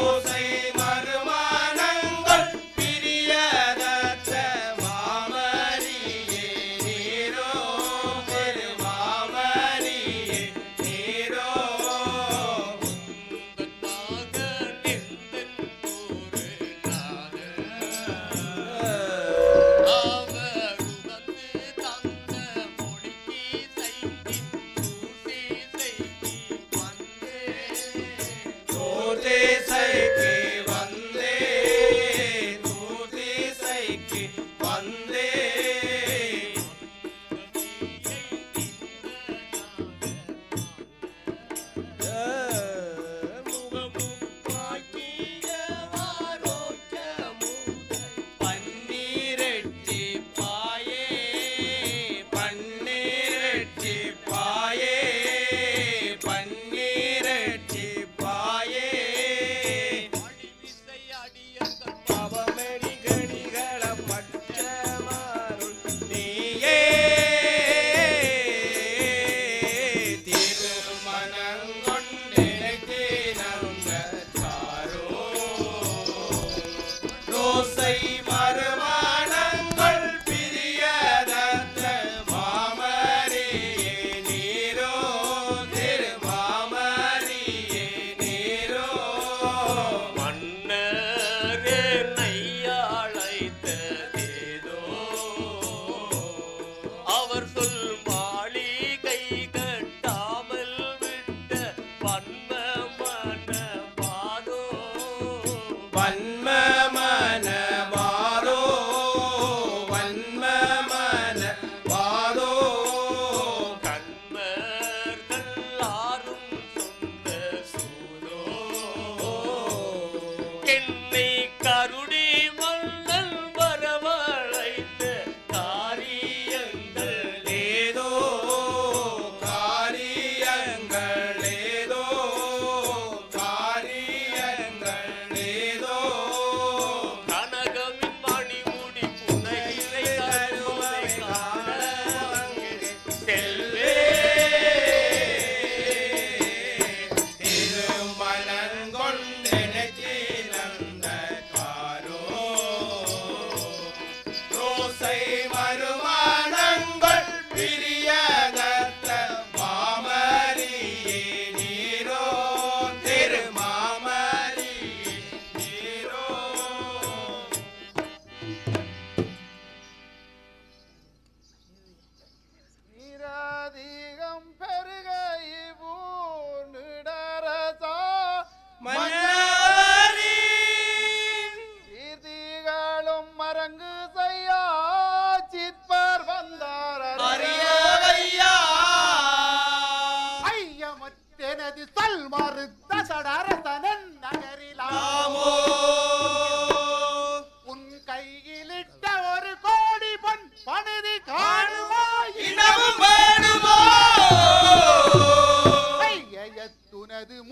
Jose.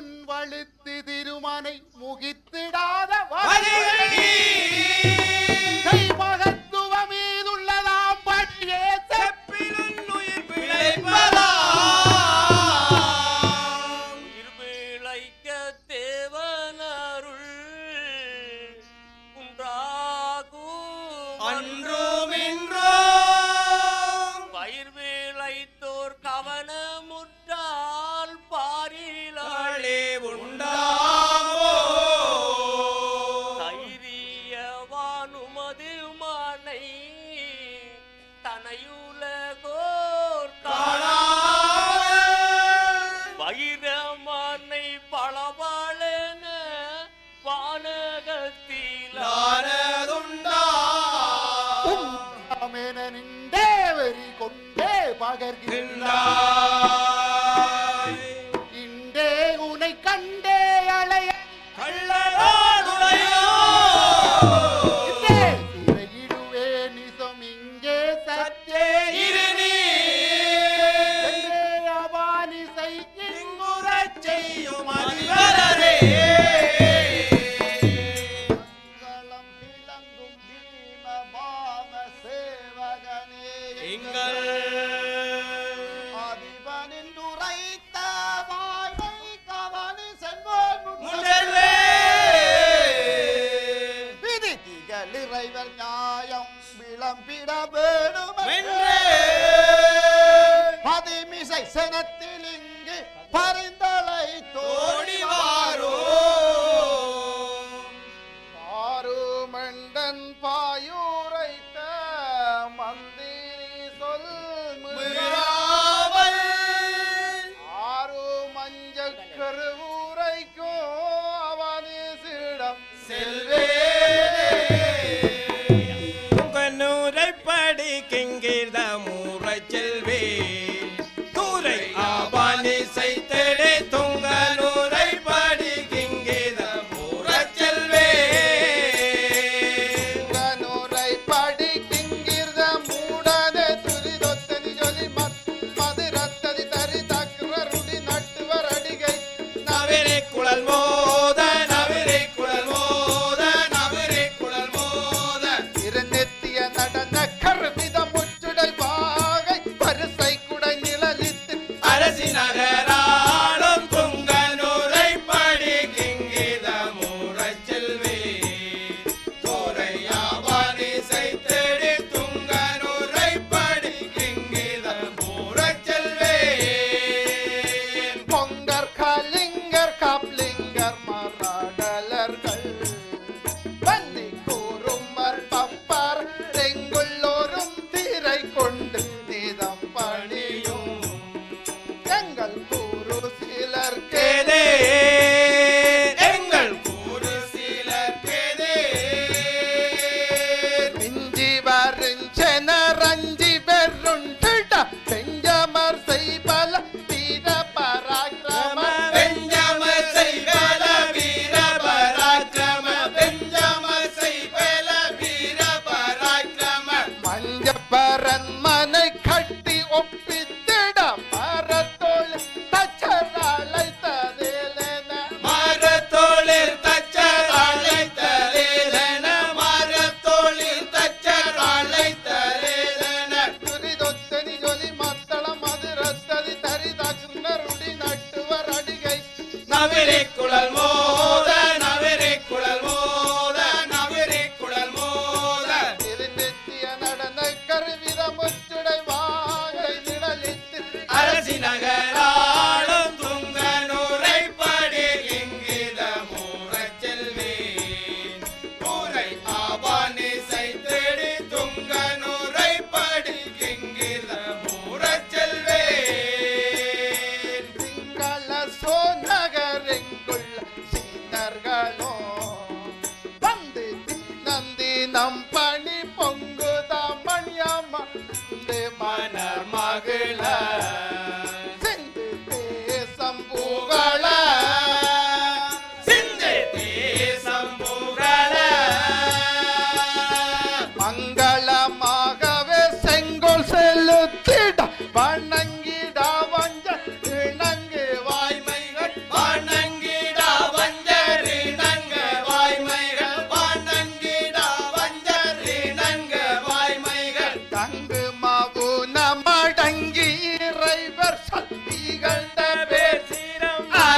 முன் வழுத்து திருமனை முகித்திடாத. தைரியவானுமது மானை தனையுலகோர்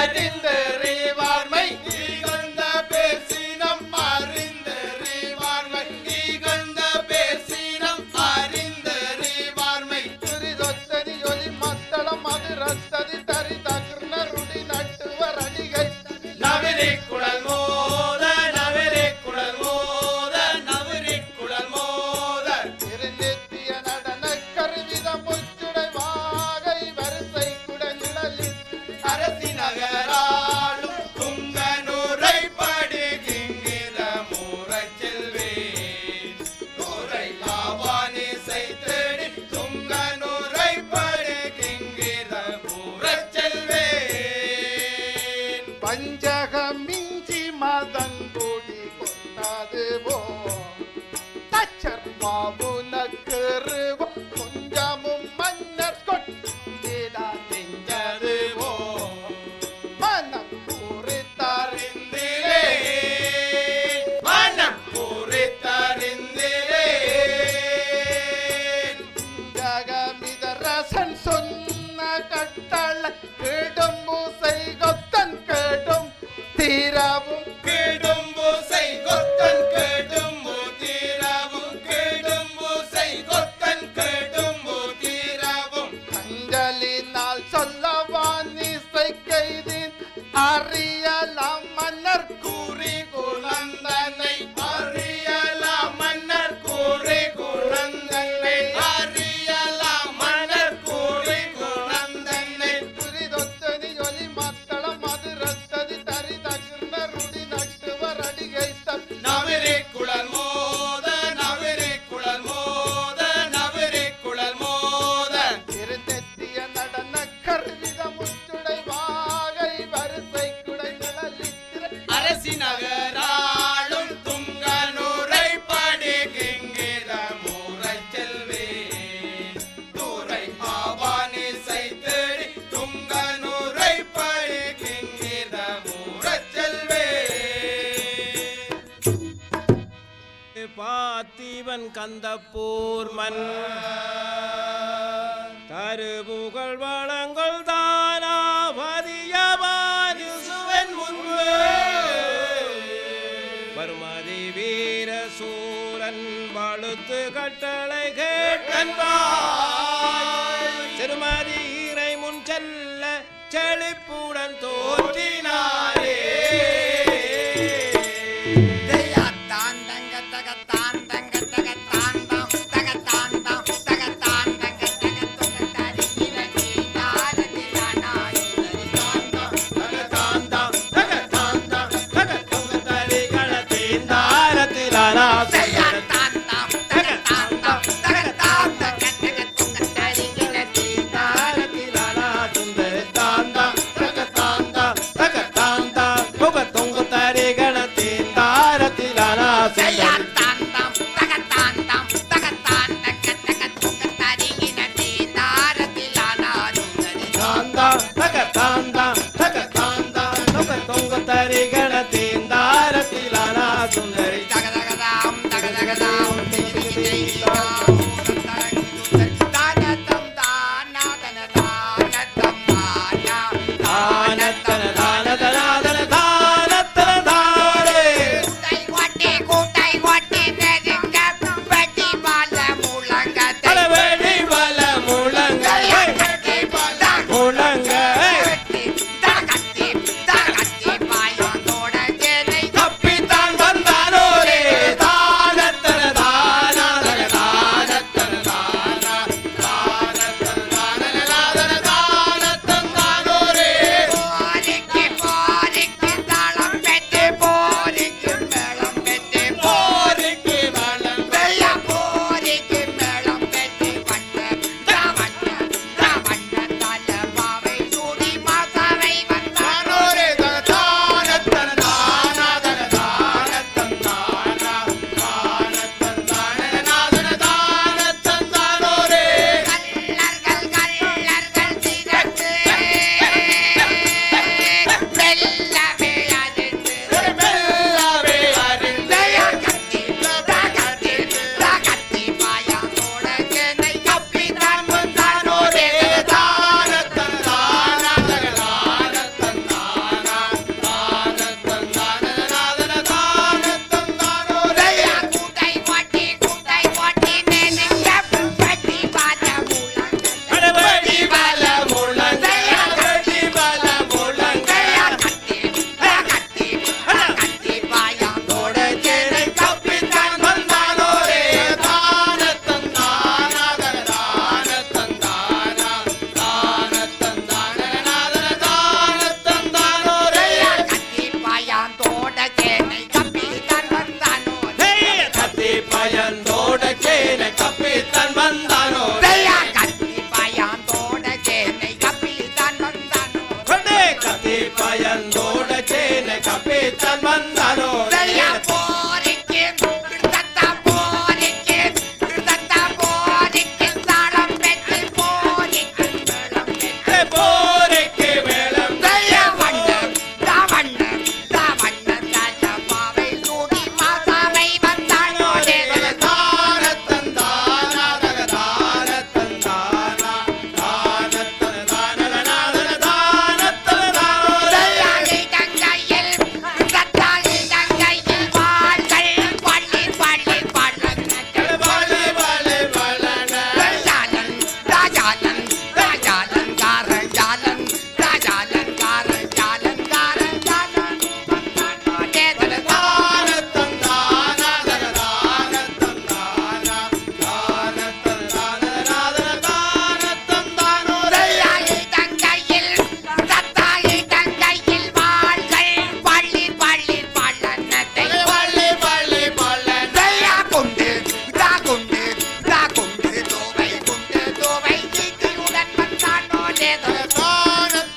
அடிந்தறிய আছেন সন্ধ্যা கண்டு பார்த்தீவன் கந்தப்பூர்மன். தருபுகழ் வளங்கள் தானாவதியவான் முன்பு. வருமதி வீர சூரன் வலுத்து கட்டளை கேட்டாய் திருமதி இறை முன் செல்ல செழிப்புடன் தோற்றினாய்.